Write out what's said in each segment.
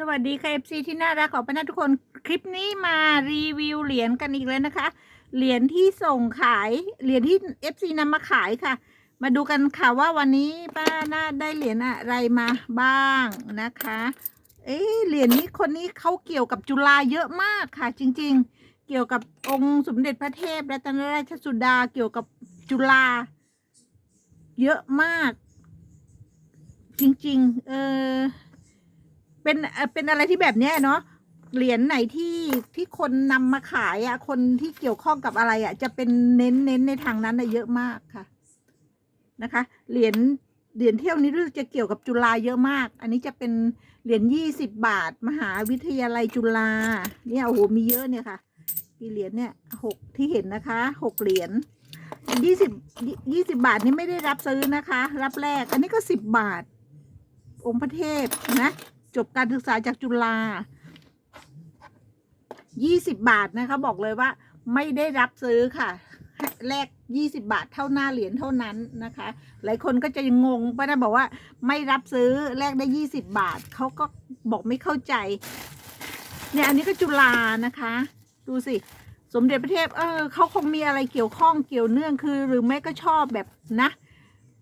สวัสดีค่ะ FC ที่น่ารักขอบพระทุกคนคลิปนี้มารีวิวเหรียญกันอีกแล้วนะคะ เหรียญที่ส่งขายเหรียญที่ FC นำมาขายค่ะ มาดูกันค่ะว่าวันนี้ป้าน่าได้เหรียญอะไรมาบ้างนะคะ เอ๊เหรียญนี้คนนี้เขาเกี่ยวกับจุฬาเยอะมากค่ะ จริง ๆ เกี่ยวกับองค์สมเด็จพระเทพรัตนราชสุดาเกี่ยวกับจุฬาเยอะมาก จริง ๆ เออ เป็นเอ่อเป็นอะไรที่แบบเนี้ยเนาะเหรียญไหนที่ที่คนนำมาขายอะ่ะ คนที่เกี่ยวข้องกับอะไรอะ่ะ จะเป็นเน้นเน้นในทางนั้นอะเยอะมากค่ะ นะคะ เหรียญเหรียญเที่ยวนี้รู้จะเกี่ยวกับจุฬาเยอะมาก อันนี้จะเป็นเหรียญยี่สิบบาท มหาวิทยาลัยจุฬาเนี่ยโอ้โหมีเยอะเนี่ยค่ะกี่เหรียญเนี่ยหกที่เห็นนะคะหกเหรียญยี่สิบยี่สิบาทนี้ไม่ได้รับซื้อนะคะ รับแรก อันนี้ก็สิบบาท องค์พระเทพนะ จบการศึกษาจากจุฬา20 บาทนะคะบอกเลยว่า ไม่ได้รับซื้อค่ะแลก20 บาทเท่าหน้าเหรียญเท่านั้นนะคะ หลายคนก็จะงงงป้านะบอกว่า ไม่รับซื้อแลกได้ 20 บาทเขาก็บอกไม่เข้าใจ เนี่ยอันนี้ก็จุฬานะคะ ดูสิสมเด็จพระเทพเออเขาคงมีอะไรเกี่ยวข้องเกี่ยวเนื่องคือ หรือไม่ก็ชอบแบบนะ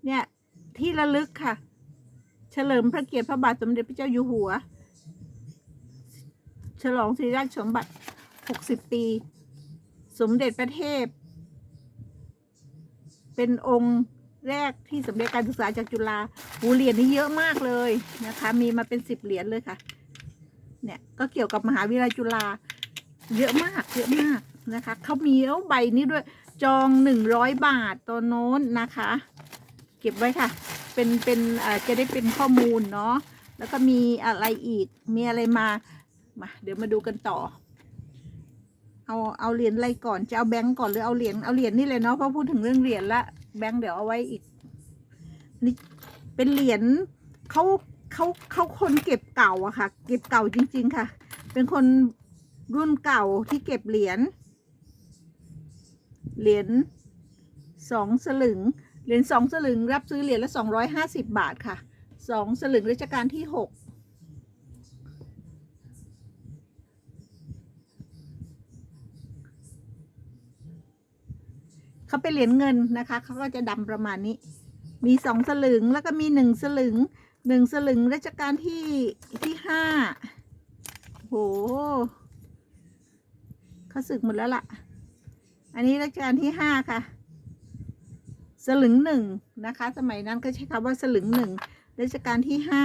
เนี่ยที่ระลึกค่ะ เฉลิมพระเกียรติพระบาทสมเด็จพระเจ้าอยู่หัว ฉลองสิริราชสมบัติ 60 ปี สมเด็จพระเทพ เป็นองค์แรกที่สำเร็จการศึกษาจากจุฬาหูเหรียญนี่เยอะมากเลยนะคะ มีมาเป็นสิบเหรียญเลยค่ะ เนี่ยก็เกี่ยวกับมหาวิทยาลัยจุฬาเยอะมากเยอะมากนะคะเขามีแล้วใบนี้ด้วยจองหนึ่งร้อยบาทตัวโน้นนะคะ เก็บไว้ค่ะ เป็นเป็นอ่าจะได้เป็นข้อมูลเนาะแล้วก็มีอะไรอีกมีอะไรมามาเดี๋ยวมาดูกันต่อ เอาเอาเหรียญอะไรก่อนจะเอาแบงก์ก่อนหรือเอาเหรียญเอาเหรียญนี่เลยเนาะเพราะพูดถึงเรื่องเหรียญละแบงก์เดี๋ยวเอาไว้อีกนี่เป็นเหรียญเขาเขาเขาคนเก็บเก่าอะค่ะ เก็บเก่าจริง ๆ ค่ะ เป็นคนรุ่นเก่าที่เก็บเหรียญเหรียญสองสลึง เหรียญสองสลึงรับซื้อเหรียญละสองร้อยห้าสิบบาทค่ะสองสลึงรัชกาลที่หกเขาเป็นเหรียญเงินนะคะเขาก็จะดำประมาณนี้ มีสองสลึงแล้วก็มีหนึ่งสลึงหนึ่งสลึงรัชกาลที่ที่ห้าโหเขาสึกหมดแล้วล่ะ อันนี้รัชกาลที่ห้าค่ะ สลึงหนึ่งนะคะ สมัยนั้นก็ใช้คำว่าสลึงหนึ่งรัชกาลที่ห้า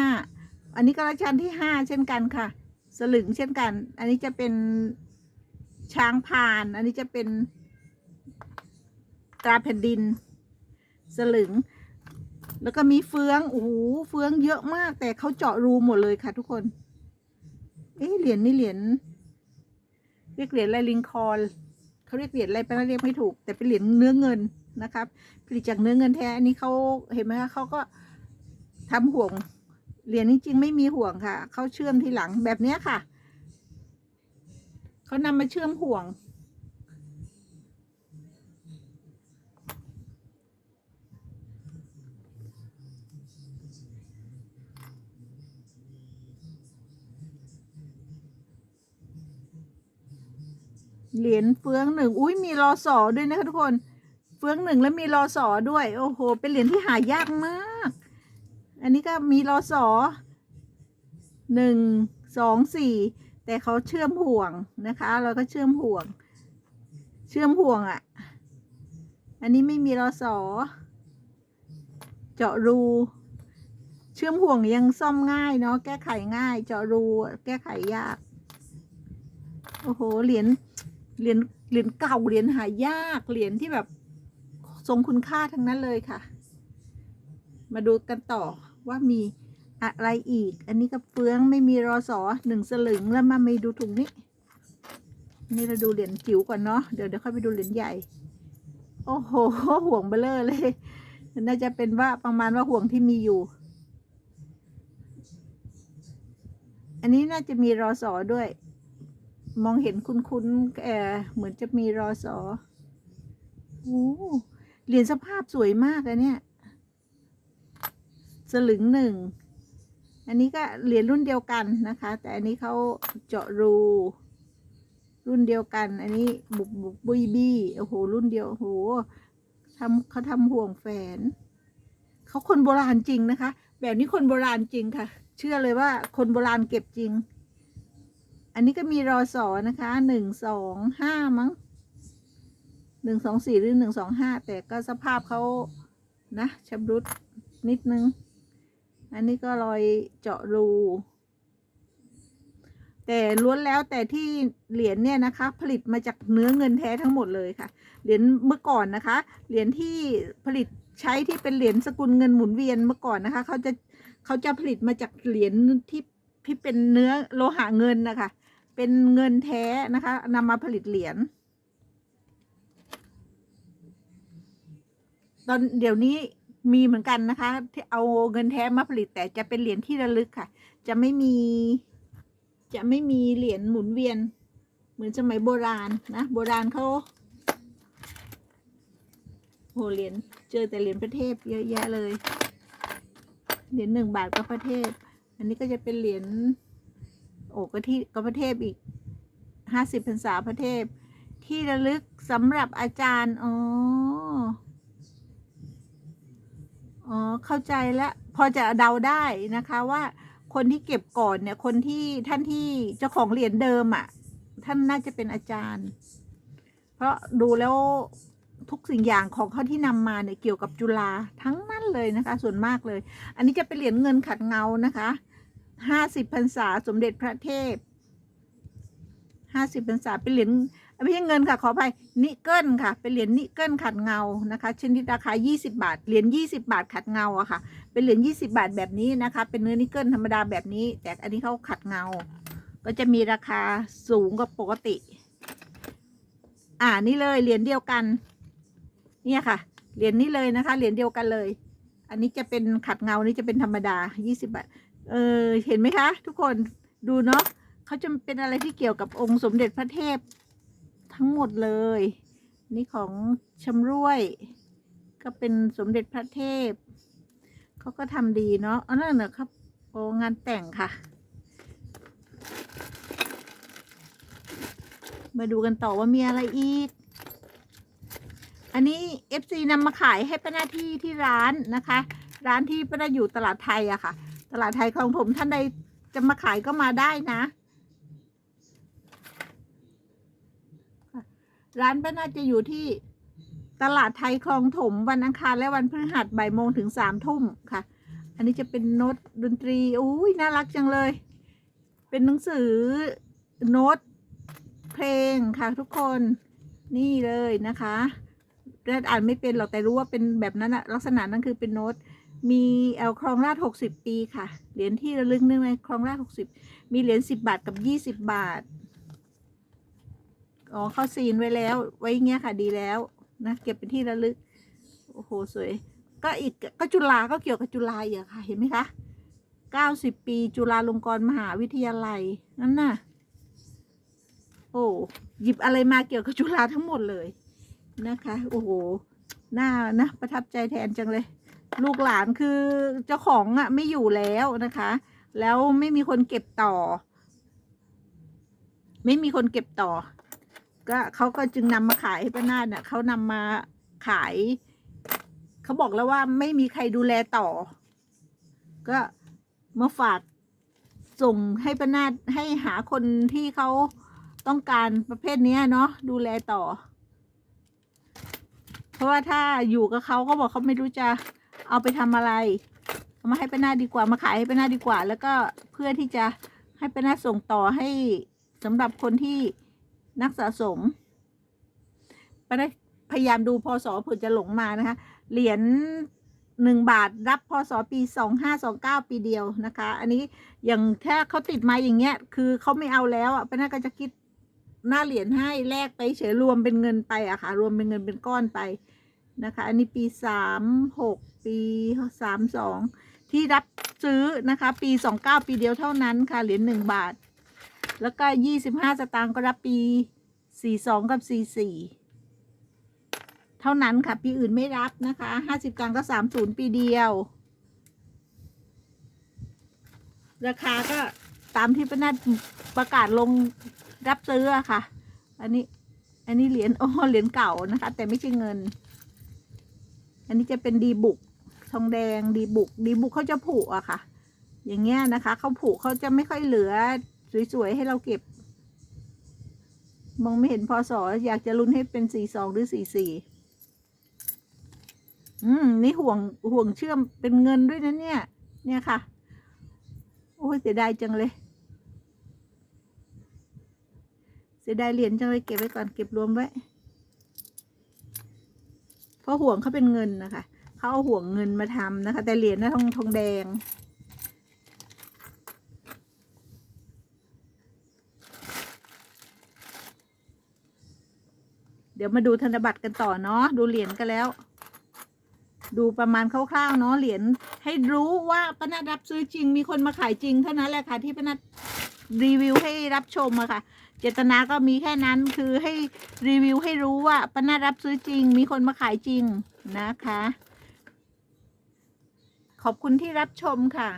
อันนี้ก็รัชกาลที่ห้าเช่นกันค่ะ สลึงเช่นกัน อันนี้จะเป็นช้างพาน อันนี้จะเป็นตราแผ่นดิน สลึง แล้วก็มีเฟืองโอ้โหเฟืองเยอะมาก แต่เขาเจาะรูหมดเลยค่ะ ทุกคนเอ๊เหรียญนี่เหรียญเรียกเหรียญอะไรลิงคอลเขาเรียกเหรียญอะไรไปแล้วเรียกไม่ถูก แต่เป็นเหรียญเนื้อเงิน นะครับผลิตจากเนื้อเงินแท้อันนี้เขาเห็นไหมคะเขาก็ทำห่วงเหรียญจริงๆไม่มีห่วงค่ะเขาเชื่อมทีหลังแบบเนี้ยค่ะเขานำมาเชื่อมห่วง เหรียญเฟืองหนึ่งอุ้ยมีรอสอด้วยนะคะทุกคน เฟืองหนึ่งแล้วมีรอสอด้วย โอ้โห เป็นเหรียญที่หายากมาก อันนี้ก็มีรอสอหนึ่งสองสี่แต่เขาเชื่อมห่วงนะคะ เราก็เชื่อมห่วง เชื่อมห่วงอะ่ะ อันนี้ไม่มีรอสอเจาะรูเชื่อมห่วงยังซ่อมง่ายเนาะแก้ไขง่าย เจาะรูแก้ไขยากโอ้โหเหรียญเหรียญเหรียญเก่าเหรียญหายากเหรียญที่แบบ ทรงคุณค่าทั้งนั้นเลยค่ะ มาดูกันต่อว่ามีอะไรอีก อันนี้ก็เฟืองไม่มีรอสอหนึ่งสลึงแล้วมาไม่ดูถุงนี้ นี่เราดูเหรียญจิ๋วก่อนเนาะเดี๋ยวเดี๋ยวค่อยไปดูเหรียญใหญ่ โอ้โหห่วงเบลเลอร์เลยน่าจะเป็นว่าประมาณว่าห่วงที่มีอยู่ อันนี้น่าจะมีรอสอด้วย มองเห็นคุ้นๆเออเหมือนจะมีรอสอโอ้ เหรียญสภาพสวยมากอะเนี่ยสลึงหนึ่ง อันนี้ก็เหรียญรุ่นเดียวกันนะคะ แต่อันนี้เขาเจาะรู รุ่นเดียวกัน อันนี้บุกบุกบุยบี้โอ้โห รุ่นเดียวโอ้โหทำเขาทำห่วงแฝนเขาคนโบราณจริงนะคะ แบบนี้คนโบราณจริงค่ะ เชื่อเลยว่าคนโบราณเก็บจริง อันนี้ก็มีรอสอนะคะหนึ่งสองห้ามั้ง หนึ่งสองสี่หรือหนึ่งสองห้าแต่ก็สภาพเขานะชำรุดนิดนึง อันนี้ก็รอยเจาะรู แต่ล้วนแล้วแต่ที่เหรียญเนี่ยนะคะ ผลิตมาจากเนื้อเงินแท้ทั้งหมดเลยค่ะ เหรียญเมื่อก่อนนะคะ เหรียญที่ผลิตใช้ที่เป็นเหรียญสกุลเงินหมุนเวียนเมื่อก่อนนะคะเขาจะเขาจะผลิตมาจากเหรียญที่ที่เป็นเนื้อโลหะเงินนะคะ เป็นเงินแท้นะคะนำมาผลิตเหรียญ ตอนเดี๋ยวนี้มีเหมือนกันนะคะ ที่เอาเงินแท้มาผลิตแต่จะเป็นเหรียญที่ระลึกค่ะ จะไม่มี จะไม่มีเหรียญหมุนเวียน เหมือนสมัยโบราณนะ โบราณเขาโหเหรียญเจอแต่เหรียญประเทศเยอะแยะเลย เหรียญหนึ่งบาทก็ประเทศ อันนี้ก็จะเป็นเหรียญโอ้ก็ที่ก็ประเทศอีกห้าสิบพรรษาประเทศ ที่ระลึกสำหรับอาจารย์อ๋อ อ๋อเข้าใจแล้วพอจะเดาได้นะคะว่าคนที่เก็บก่อนเนี่ย คนที่ท่านที่เจ้าของเหรียญเดิมอะ่ะ ท่านน่าจะเป็นอาจารย์ เพราะดูแล้วทุกสิ่งอย่างของเขาที่นำมาเนี่ยเกี่ยวกับจุฬาทั้งนั้นเลยนะคะ ส่วนมากเลย อันนี้จะเป็นเหรียญเงินขัดเงานะคะห้าสิบพรรษาสมเด็จพระเทพห้าสิบพรรษาเป็นเหรียญ ไม่ใช่เงินค่ะ ขออภัยนิกเกิลค่ะ เป็นเหรียญนิกเกิลขัดเงานะคะ ชนิดราคา 20 บาท เหรียญ20 บาทขัดเงาอะค่ะ เป็นเหรียญ20 บาทแบบนี้นะคะ เป็นเนื้อนิกเกิลธรรมดาแบบนี้ แต่อันนี้เขาขัดเงา ก็จะมีราคาสูงกว่าปกติ อ่านี่เลยเหรียญเดียวกัน เนี่ยค่ะ เหรียญนี้เลยนะคะ เหรียญเดียวกันเลย อันนี้จะเป็นขัดเงา นี่จะเป็นธรรมดา 20 บาท เออ เห็นไหมคะ ทุกคน ดูเนาะเขาจะเป็นอะไรที่เกี่ยวกับองค์สมเด็จพระเทพ ทั้งหมดเลย นี่ของชำรวย ก็เป็นสมเด็จพระเทพ เขาก็ทำดีเนาะอันนั้นเนอะครับโองานแต่งค่ะ มาดูกันต่อว่ามีอะไรอีก อันนี้ FC นำมาขายให้ป้าหน้าที่ที่ร้านนะคะ ร้านที่ป้าหน้าอยู่ตลาดไทยอะค่ะ ตลาดไทยคลองถมท่านใดจะมาขายก็มาได้นะ ร้านป้าน่าจะอยู่ที่ตลาดไทยคลองถมวันอังคารและวันพฤหัสบ่ายโมงถึงสามทุ่มค่ะ อันนี้จะเป็นโน้ตดนตรีอุ้ยน่ารักจังเลย เป็นหนังสือโน้ตเพลงค่ะทุกคนนี่เลยนะคะแรดอ่านไม่เป็นหรอกแต่รู้ว่าเป็นแบบนั้นอะลักษณะนั้นคือเป็นโน้ตมีแอลคลองราชหกสิบปีค่ะ เหรียญที่ระลึกเนื่องในคลองราชหกสิบมีเหรียญสิบบาทกับยี่สิบบาท อ๋อเข้าซีนไว้แล้ว ไว้เงี้ยค่ะดีแล้วนะเก็บเป็นที่ระลึก โอ้โหสวย ก็อีกก็จุฬาก็เกี่ยวกับจุฬาอีกอะค่ะ เห็นไหมคะเก้าสิบปี จุฬาลงกรณ์มหาวิทยาลัยนั่นน่ะ โอ้หยิบอะไรมาเกี่ยวกับจุฬาทั้งหมดเลยนะคะ โอ้โหน่านะ ประทับใจแทนจังเลย ลูกหลานคือเจ้าของอะไม่อยู่แล้วนะคะ แล้วไม่มีคนเก็บต่อ ไม่มีคนเก็บต่อ ก็เขาก็จึงนำมาขายให้ป้านาดเนี่ยเขานำมาขาย เขาบอกแล้วว่าไม่มีใครดูแลต่อ ก็มาฝากส่งให้ป้านาดให้หาคนที่เขาต้องการประเภทนี้เนาะดูแลต่อ เพราะว่าถ้าอยู่กับเขาก็บอกเขาไม่รู้จะเอาไปทำอะไรเอามาให้ป้านาดดีกว่ามาขายให้ป้านาดดีกว่า แล้วก็เพื่อที่จะให้ป้านาส่งต่อให้สำหรับคนที่ นักสะสมป้าได้พยายามดูพศเผื่อจะหลงมานะคะ เหรียญหนึ่งบาทรับพศปีสองห้าสองเก้าปีเดียวนะคะ อันนี้อย่างถ้าเขาติดมาอย่างเงี้ย คือเขาไม่เอาแล้วอะป้าน่าก็จะคิดหน้าเหรียญให้แลกไปเฉยรวมเป็นเงินไปอะค่ะ รวมเป็นเงินเป็นก้อนไปนะคะ อันนี้ปีสามหกปีสามสองที่รับซื้อนะคะ ปีสองเก้าปีเดียวเท่านั้นค่ะเหรียญหนึ่งบาท แล้วก็ยี่สิบห้าสตางค์ก็รับปีสี่สองกับสี่สี่เท่านั้นค่ะ ปีอื่นไม่รับนะคะห้าสิบตังค์ก็สามศูนย์ปีเดียว ราคาก็ตามที่ป้านัดประกาศลงรับซื้อค่ะ อันนี้ อันนี้เหรียญอ๋อเหรียญเก่านะคะ แต่ไม่ใช่เงิน อันนี้จะเป็นดีบุก ทองแดงดีบุก ดีบุกเขาจะผุอะค่ะ อย่างเงี้ยนะคะเขาผุเขาจะไม่ค่อยเหลือ สวยๆให้เราเก็บ มองไม่เห็นพอสออยากจะลุ้นให้เป็นสี่สองหรือสี่สี่อืมนี่ห่วงห่วงเชื่อมเป็นเงินด้วยนะเนี่ย เนี่ยค่ะ โอ้ยเสียดายจังเลย เสียดายเหรียญจังเลยเก็บไว้ก่อนเก็บรวมไว้เพราะห่วงเขาเป็นเงินนะคะเขาเอาห่วงเงินมาทำนะคะ แต่เหรียญนะทองทองแดง เดี๋ยวมาดูธนบัตรกันต่อเนาะดูเหรียญกันแล้ว ดูประมาณคร่าวๆเนาะเหรียญให้รู้ว่าป้านัดรับซื้อจริง มีคนมาขายจริงเท่านั้นแหละค่ะที่ป้านัดรีวิวให้รับชมอะค่ะ เจตนาก็มีแค่นั้นคือให้รีวิวให้รู้ว่าป้านัดรับซื้อจริง มีคนมาขายจริงนะคะ ขอบคุณที่รับชมค่ะ